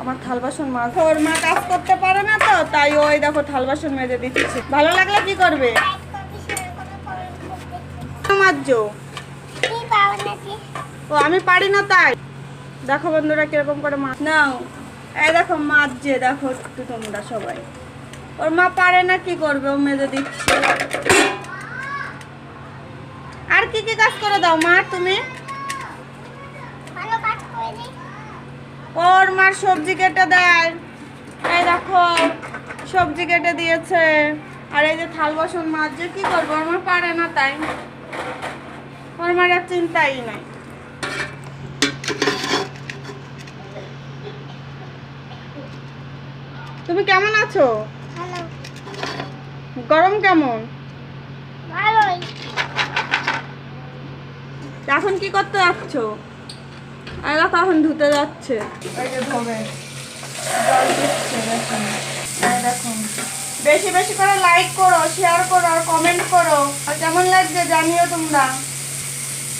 আমার থাল বাসন ওর মা কাজ করতে পারে না তো, তাই ওই দেখো থাল বাসন মেজে দিচ্ছে ভালো লাগলে কি করবে? মাজো ও, আমি পারি না তাই। দেখো বন্ধুরা কীরকম করে মাছ নাও। এই দেখো মাছ যে দেখো একটু তোমরা সবাই। ওর মা পারে না, কি করবে? ও মেজে দিচ্ছে। আর কি কি কাজ করে দাও মা তুমি? ওর মার সবজি কেটে দেয়। এই দেখো সবজি কেটে দিয়েছে। আর এই যে থাল বাসন মাছ যে কি করব? আমার পারে না তাই। ওর মার আর চিন্তাই নাই। তুমি কেমন আছো? গরম কেমন? এখন কি করতে যাচ্ছ আর তখন ধুতে যাচ্ছে। বেশি বেশি করে লাইক করো শেয়ার করো, আর কমেন্ট করো। আর কেমন লাগছে জানিও তোমরা।